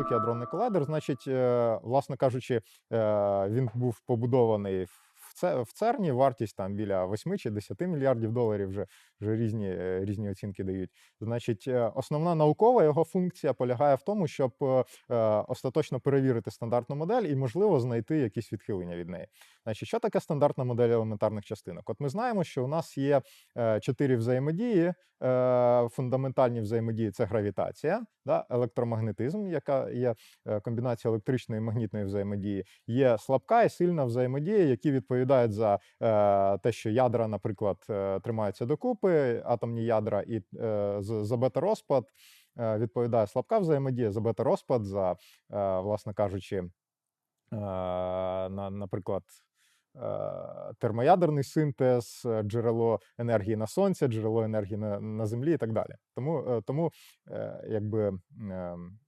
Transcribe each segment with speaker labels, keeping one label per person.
Speaker 1: великий адронний колайдер. Значить, е, власне кажучи, е, він був побудований в в ЦЕРНі. Вартість там біля 8 чи 10 мільярдів доларів. Вже вже різні, е, різні оцінки дають. Значить, е, основна наукова його функція полягає в тому, щоб е, остаточно перевірити стандартну модель і, можливо, знайти якісь відхилення від неї. Значить, що таке стандартна модель елементарних частинок? От ми знаємо, що у нас є е, чотири взаємодії. Е, Фундаментальні взаємодії це гравітація, да, електромагнетизм, яка є е, комбінація електричної і магнітної взаємодії. Є слабка і сильна взаємодія, які відповідають за е, те, що ядра, наприклад, е, тримаються докупи, атомні ядра, і е, за бета-розпад відповідає слабка взаємодія, за бета-розпад, за, власне кажучи, на, наприклад. Термоядерний синтез, джерело енергії на сонці, джерело енергії на, на землі і так далі. Тому, тому якби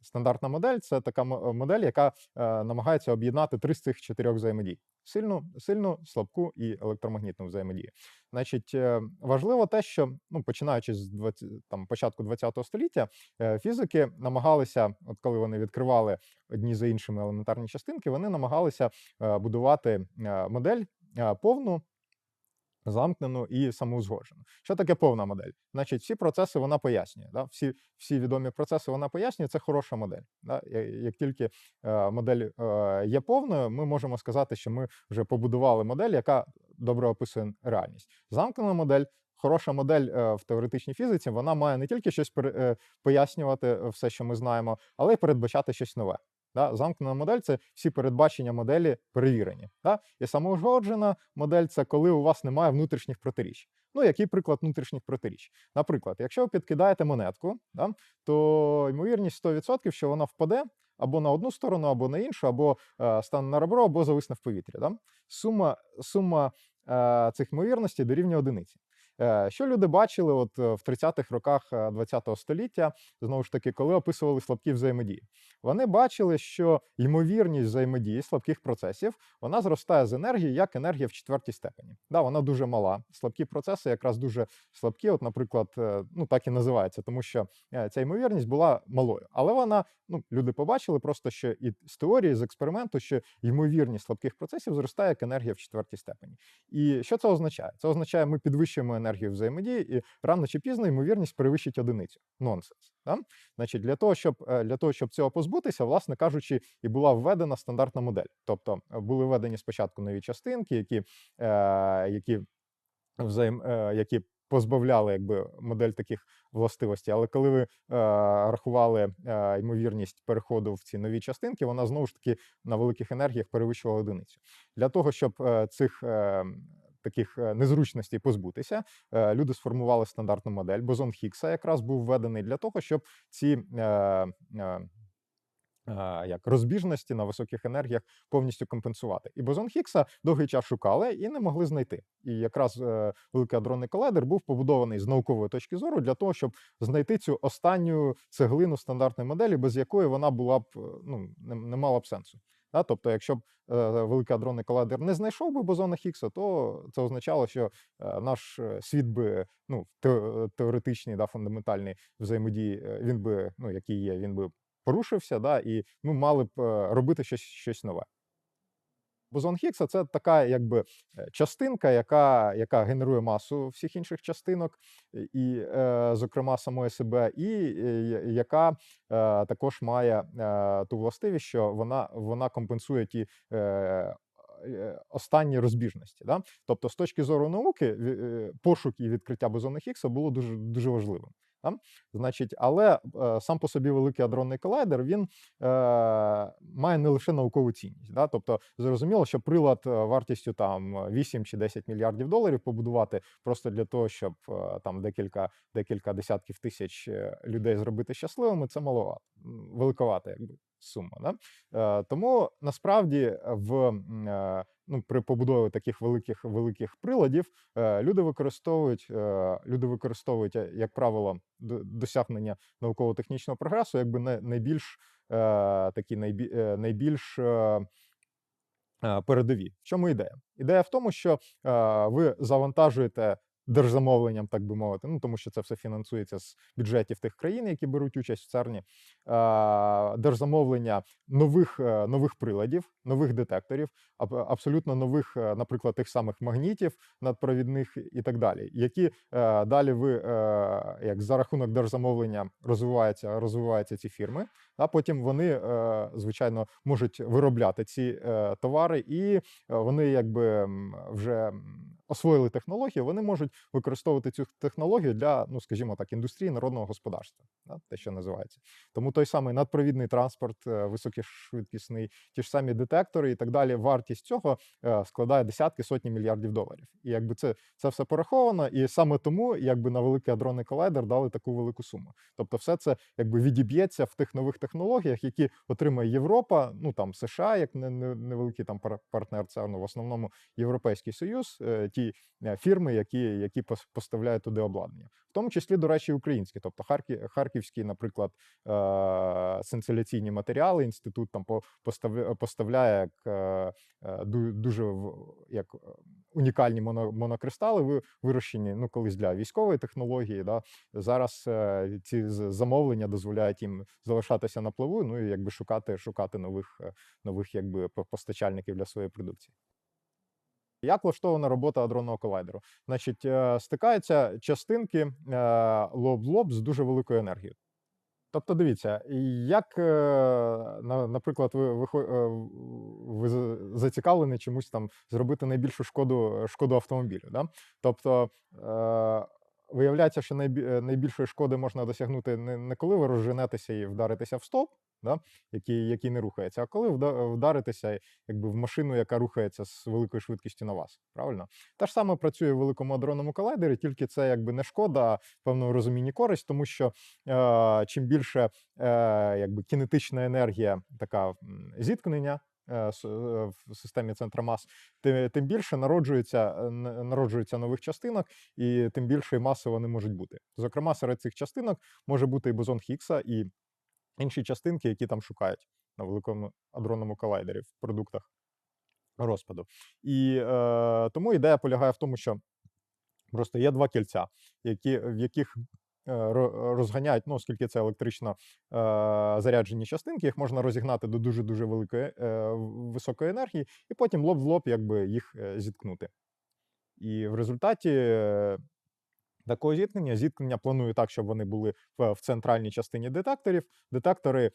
Speaker 1: стандартна модель це така модель, яка намагається об'єднати три з цих чотирьох взаємодій: сильну, сильну, слабку і електромагнітну взаємодію. Значить, е, важливо те, що ну, починаючи з 20, там, початку ХХ століття, е, фізики намагалися, от коли вони відкривали одні за іншими елементарні частинки, вони намагалися е, будувати модель повну. Замкнену і самоузгоджену. Що таке повна модель? Значить, всі процеси вона пояснює. Да? Всі, всі відомі процеси вона пояснює. Це хороша модель. Да? Як тільки е, модель е, є повною, ми можемо сказати, що ми вже побудували модель, яка добре описує реальність. Замкнена модель. Хороша модель е, в теоретичній фізиці, вона має не тільки щось е, пояснювати все, що ми знаємо, але й передбачати щось нове. Да? Замкнена модель це всі передбачення моделі перевірені. Да? І самоузгоджена модель це коли у вас немає внутрішніх протиріч. Ну, який приклад внутрішніх протиріч? Наприклад, якщо ви підкидаєте монетку, да, то ймовірність 100%, що вона впаде або на одну сторону, або на іншу, або е, стане на ребро, або зависне в повітрі. Да? Сума, сума е, цих ймовірностей дорівнює одиниці. Е, Що люди бачили от е, в 30-х роках е, 20-го століття, знову ж таки, коли описували слабкі взаємодії? Вони бачили, що ймовірність взаємодії слабких процесів вона зростає з енергії як енергія в четвертій степені. Да, вона дуже мала. Слабкі процеси якраз дуже слабкі. От, наприклад, е, ну так і називається, тому що е, ця ймовірність була малою. Але вона, ну люди побачили просто, що і з теорії, з експерименту, що ймовірність слабких процесів зростає як енергія в четвертій степені. І що це означає? Це означає, ми підвищуємо енергію взаємодії, і рано чи пізно ймовірність перевищить одиницю. Нонсенс. Да? Значить, для того, щоб е, для того, щоб цього позбутися, власне кажучи, і була введена стандартна модель. Тобто е, були введені спочатку нові частинки, які, е, які взаєм, е, які позбавляли якби модель таких властивостей. Але коли ви е, рахували е, ймовірність переходу в ці нові частинки, вона знову ж таки на великих енергіях перевищувала одиницю. Для того, щоб е, цих е, таких е, незручностей позбутися, е, люди сформували стандартну модель. Бозон Хіггса якраз був введений для того, щоб ці. Е, як розбіжності на високих енергіях повністю компенсувати. І бозон Хіггса довгий час шукали і не могли знайти. І якраз е, великий адронний колайдер був побудований з наукової точки зору для того, щоб знайти цю останню цеглину стандартної моделі, без якої вона була б ну не, не мала б сенсу. Да? Тобто, якщо б е, великий адронний колайдер не знайшов би бозона Хіггса, то це означало, що е, наш е, світ би ну те- теоретичний да, фундаментальний взаємодії, він би, ну який є, він би порушився, да, і ми мали б робити щось, щось нове. Бозон Хіггса це така якби е, частинка, яка, яка генерує масу всіх інших частинок, і- е, зокрема, самої себе, і е, яка також має ту властивість, що вона, вона компенсує ті. Останні розбіжності, да? тобто, з точки зору науки, пошук і відкриття бозона Хіггса було дуже дуже важливим. Да? Значить, але е, сам по собі великий адронний колайдер він е, має не лише наукову цінність. Да? Тобто, зрозуміло, що прилад е, вартістю там 8 чи 10 мільярдів доларів побудувати просто для того, щоб е, там декілька, декілька десятків тисяч е, людей зробити щасливими, це маловато, великовато, якби сума. Да? Е, тому насправді в е, ну, при побудові таких великих великих приладів е, люди використовують люди використовують, як правило, до- досягнення науково-технічного прогресу, якби не найбільш такі найбі, найбільш передові. В чому ідея? Ідея в тому, що ви завантажуєте держзамовленням, так би мовити. Ну тому що це все фінансується з бюджетів тих країн, які беруть участь в ЦЕРНі. Держзамовлення нових е, нових приладів, нових детекторів, аб- абсолютно нових, е, наприклад, тих самих магнітів надпровідних і так далі, які е, далі ви як за рахунок держзамовлення розвиваються, розвиваються ці фірми. А потім вони, звичайно, можуть виробляти ці товари, і вони якби вже освоїли технологію, вони можуть використовувати цю технологію для, ну скажімо так, індустрії народного господарства, да, те, що називається. Тому той самий надпровідний транспорт, е, високошвидкісний, ті ж самі детектори і так далі. Вартість цього е, складає десятки сотні мільярдів доларів. І якби це, це все пораховано, і саме тому якби на великий адронний колайдер дали таку велику суму. Тобто, все це якби відіб'ється в тих нових технологіях, які отримає Європа, ну там США, як не- не- невеликий там пар- партнер ЦЕРНу, в основному Європейський Союз, е, ті е, фірми, які, які пос- поставляють туди обладнання, в тому числі, до речі, українські, тобто Харків, Харківський, наприклад, е, сенсиляційні матеріали. Інститут там по- поставля- поставляє як е, ду- дуже як унікальні моно, монокристали, ви- вирощені ну колись для військової технології. Да? Зараз ці замовлення дозволяють їм залишатися на плаву, ну і якби шукати, шукати нових, нових якби по- постачальників для своєї продукції. Як влаштована робота адронного колайдеру? Значить, е, стикаються частинки е, лоб лоб з дуже великою енергією. Тобто, дивіться, як, е, наприклад, ви, ви, зацікавлені чомусь там зробити найбільшу шкоду, шкоду автомобілю. Да? Тобто, виявляється, що найбільшої шкоди можна досягнути не, коли ви розженетеся і вдаритеся в стовп, да? який, який не рухається, а коли вда- вдаритеся якби, в машину, яка рухається з великою швидкістю на вас. Правильно? Те ж саме працює в великому адронному колайдері, тільки це якби не шкода, в певному розумінні користь, тому що е, чим більше е, якби кінетична енергія, така зіткнення. е, е, В системі центра мас, тим, більше народжується, е, народжується нових частинок, і тим більше маси вони можуть бути. Зокрема, серед цих частинок може бути і бозон Хіггса, і інші частинки, які там шукають на великому адронному колайдері в продуктах розпаду. І е, тому ідея полягає в тому, що просто є два кільця, які, в яких е, розганяють, ну, оскільки це електрично е, заряджені частинки, їх можна розігнати до дуже-дуже великої е, високої енергії, і потім лоб в лоб якби, їх е, зіткнути. І в результаті е, такого зіткнення, зіткнення планую так, щоб вони були в, центральній частині детекторів. Детектори е,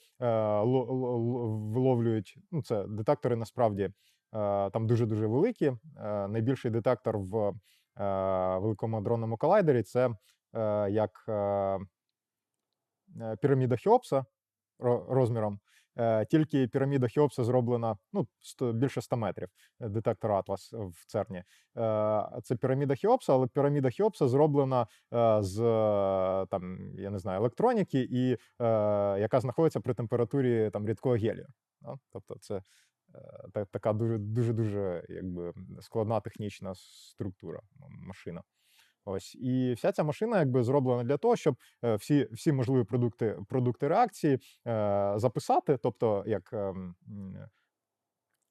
Speaker 1: ло- ло- ло- виловлюють, ну це детектори насправді е, там дуже-дуже великі. Е, найбільший детектор в е, великому адронному колайдері це е, як е, е, піраміда Хеопса ро- розміром. Е, Тільки піраміда Хеопса зроблена ну, сто- більше 100 метрів. е, Детектор Атлас в ЦЕРНі. Е, Це піраміда Хеопса, але піраміда Хеопса зроблена е, з там, я не знаю, електроніки, і яка знаходиться при температурі там рідкого гелію. Тобто, це така дуже дуже дуже якби складна технічна структура машина. Ось і вся ця машина якби зроблена для того, щоб е, всі, всі можливі продукти, продукти реакції е, записати, тобто як м,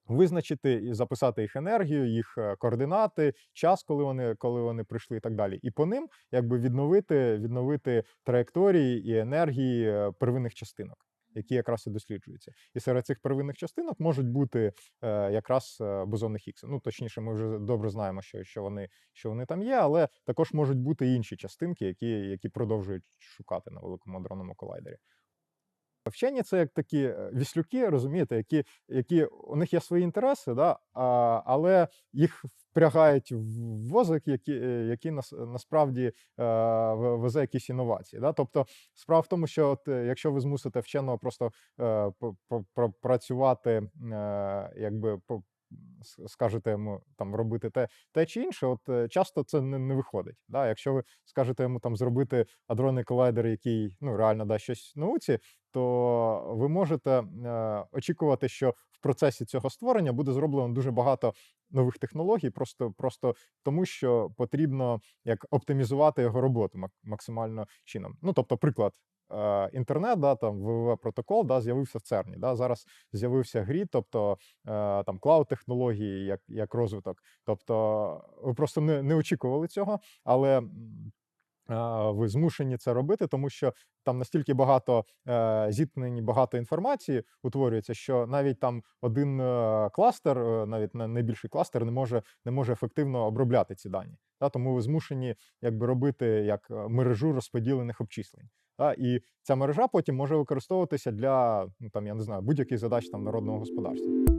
Speaker 1: визначити і записати їх енергію, їх е, координати, час, коли вони, коли вони прийшли, і так далі. І по ним якби відновити, відновити траєкторії і енергії е, первинних частинок. Які якраз і досліджуються, і серед цих первинних частинок можуть бути е, якраз е, бозони Хіггса. Ну точніше, ми вже добре знаємо, що, що вони що вони там є, але також можуть бути інші частинки, які, які продовжують шукати на великому адронному колайдері. Вчені це як такі е, віслюки, розумієте, які, які у них є свої інтереси, да, а, але їх впрягають в возик, які, е, які нас, насправді е, везе якісь інновації. Да? Тобто справа в тому, що от, е, якщо ви змусите вченого просто працювати, якби скажете йому там робити те, те чи інше, от е, часто це не, не виходить. Да? Якщо ви скажете йому там зробити адронний колайдер, який ну реально дасть щось науці, то ви можете е, очікувати, що в процесі цього створення буде зроблено дуже багато нових технологій, просто, просто тому, що потрібно як оптимізувати його роботу максимально чином. Ну, тобто, приклад. Е, інтернет, да, там ВВ протокол, да, з'явився в ЦЕРНі. Да, зараз з'явився грід, тобто е, там клауд технології як, як розвиток. Тобто ви просто не, не очікували цього, але ви змушені це робити, тому що там настільки багато е, зіткнень, багато інформації утворюється, що навіть там один е, кластер, е, навіть на- найбільший кластер, не може, не може ефективно обробляти ці дані. Та, тому ви змушені якби робити як е, мережу розподілених обчислень. Та, і ця мережа потім може використовуватися для ну там я не знаю будь-яких задач там народного господарства.